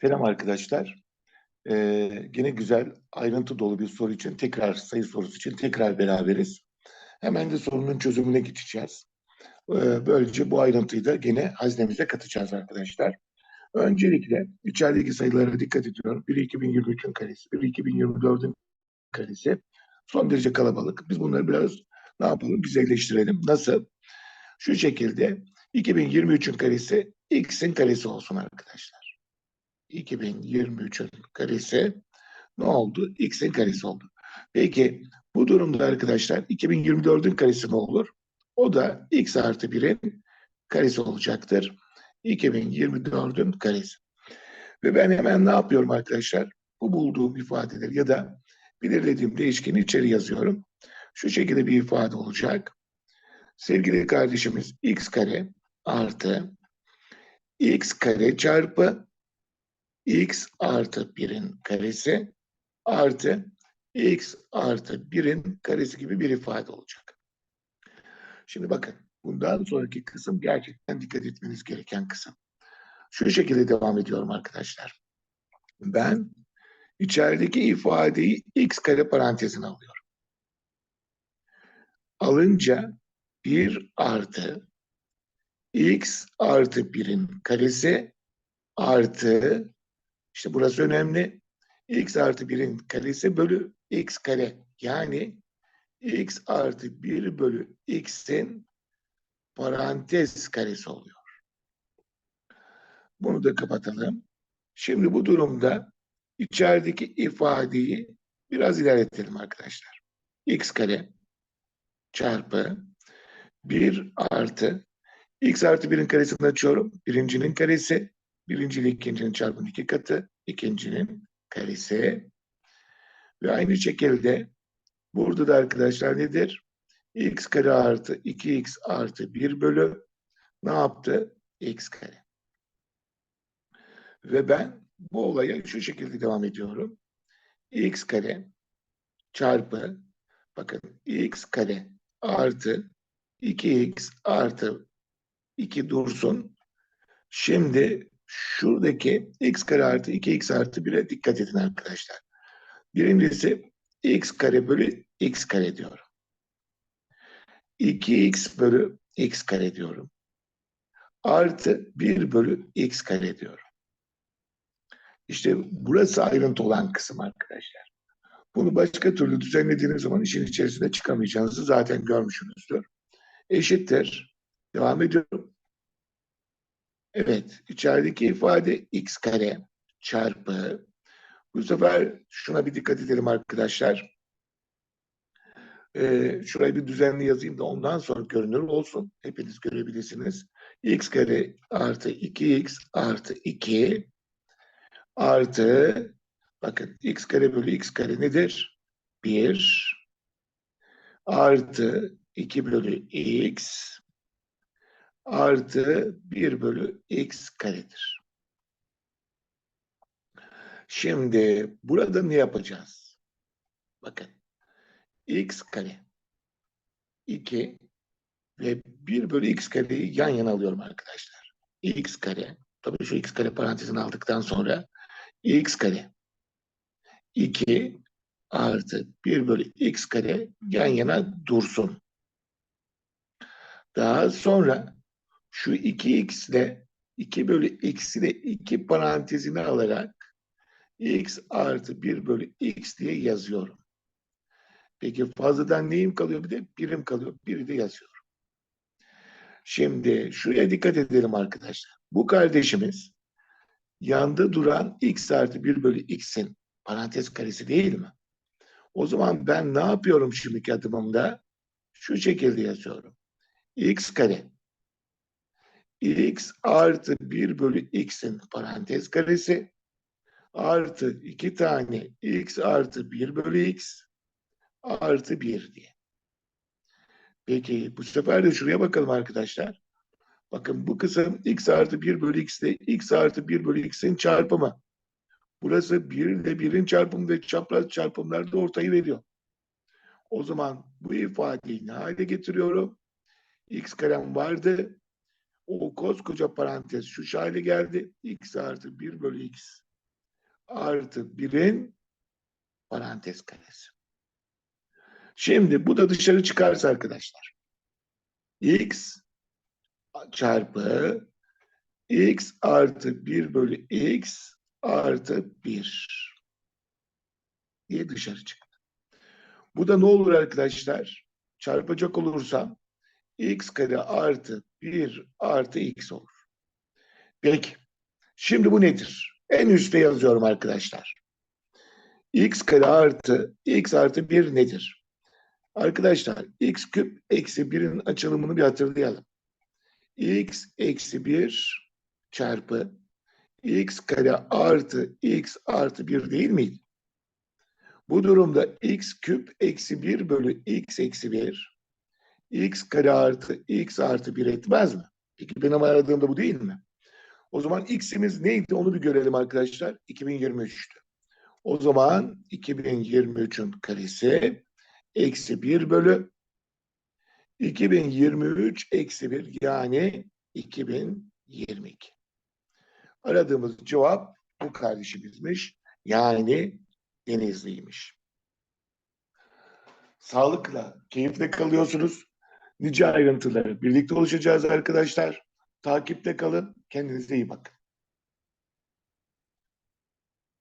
Selam arkadaşlar. Ee, yine güzel, ayrıntı dolu bir soru için tekrar, sayı sorusu için tekrar beraberiz. Hemen de sorunun çözümüne geçeceğiz. Ee, böylece bu ayrıntıyı da gene haznemize katacağız arkadaşlar. Öncelikle içerideki sayılara dikkat ediyorum. Biri 2023'ün karesi, biri 2024'ün karesi. Son derece kalabalık. Biz bunları biraz ne yapalım? Güzelleştirelim. Nasıl? Şu şekilde 2023'ün karesi x'in karesi olsun arkadaşlar. 2023'ün karesi ne oldu? X'in karesi oldu. Peki bu durumda arkadaşlar 2024'ün karesi ne olur? O da x artı 1'in karesi olacaktır. 2024'ün karesi. Ve ben hemen ne yapıyorum arkadaşlar? Bu bulduğum ifadeleri ya da belirlediğim değişkeni içeri yazıyorum. Şu şekilde bir ifade olacak. Sevgili kardeşimiz x kare artı x kare çarpı x artı 1'in karesi artı x artı 1'in karesi gibi bir ifade olacak. Şimdi bakın bundan sonraki kısım gerçekten dikkat etmeniz gereken kısım. Şu şekilde devam ediyorum arkadaşlar. Ben içerideki ifadeyi x kare parantezine alıyorum. Alınca 1 artı x artı 1'in karesi artı işte burası önemli. x artı 1'in karesi bölü x kare. Yani x artı 1 bölü x'in parantez karesi oluyor. Bunu da kapatalım. Şimdi bu durumda içerideki ifadeyi biraz ilerletelim arkadaşlar. x kare çarpı 1 artı x artı 1'in karesini açıyorum. Birincinin karesi Birinci ile ikincinin çarpımı iki katı. ikincinin karesi. Ve aynı şekilde burada da arkadaşlar nedir? x kare artı 2x artı 1 bölü ne yaptı? x kare. Ve ben bu olaya şu şekilde devam ediyorum. x kare çarpı bakın x kare artı 2x artı 2 dursun. Şimdi şuradaki x kare artı 2x artı 1'e dikkat edin arkadaşlar. Birincisi x kare bölü x kare diyorum. 2x bölü x kare diyorum. Artı 1 bölü x kare diyorum. İşte burası ayrıntı olan kısım arkadaşlar. Bunu başka türlü düzenlediğiniz zaman işin içerisinde çıkamayacağınızı zaten görmüşsünüzdür. Eşittir. Devam ediyorum. Evet, içerideki ifade x kare çarpı bu sefer şuna bir dikkat edelim arkadaşlar. Ee, şurayı bir düzenli yazayım da ondan sonra görünür olsun. Hepiniz görebilirsiniz. x kare artı 2x artı 2 artı bakın x kare bölü x kare nedir? 1 artı 2 bölü x artı 1 bölü x karedir. Şimdi burada ne yapacağız? Bakın x kare 2 ve 1 bölü x kareyi yan yana alıyorum arkadaşlar. x kare tabii şu x kare parantezini aldıktan sonra x kare 2 artı 1 bölü x kare yan yana dursun. Daha sonra şu 2x ile 2 bölü x'i de 2 parantezine alarak x artı 1 bölü x diye yazıyorum. Peki fazladan neyim kalıyor? Bir de birim kalıyor. Biri de yazıyorum. Şimdi şuraya dikkat edelim arkadaşlar. Bu kardeşimiz yanda duran x artı 1 bölü x'in parantez karesi değil mi? O zaman ben ne yapıyorum şimdiki adımımda? Şu şekilde yazıyorum. x kare x artı 1 bölü x'in parantez karesi artı 2 tane x artı 1 bölü x artı 1 diye. Peki bu sefer de şuraya bakalım arkadaşlar. Bakın bu kısım x artı 1 bölü x ile x artı 1 bölü x'in çarpımı. Burası 1 ile 1'in çarpımı ve çapraz çarpımlar da ortayı veriyor. O zaman bu ifadeyi ne hale getiriyorum? x karem vardı o koskoca parantez şu hale geldi. x artı 1 bölü x artı 1'in parantez karesi. Şimdi bu da dışarı çıkarsa arkadaşlar. x çarpı x artı 1 bölü x artı 1 diye dışarı çıktı. Bu da ne olur arkadaşlar? Çarpacak olursam x kare artı 1 artı x olur. Peki. Şimdi bu nedir? En üstte yazıyorum arkadaşlar. x kare artı x artı 1 nedir? Arkadaşlar x küp eksi 1'in açılımını bir hatırlayalım. x eksi 1 çarpı x kare artı x artı 1 değil miydi? Bu durumda x küp eksi 1 bölü x eksi 1 x kare artı x artı 1 etmez mi? Peki benim aradığım da bu değil mi? O zaman x'imiz neydi onu bir görelim arkadaşlar. 2023'tü. O zaman 2023'ün karesi eksi 1 bölü 2023 eksi 1 yani 2022. Aradığımız cevap bu kardeşimizmiş. Yani Denizli'ymiş. Sağlıkla, keyifle kalıyorsunuz. Nice ayrıntıları birlikte oluşacağız arkadaşlar. Takipte kalın. Kendinize iyi bakın.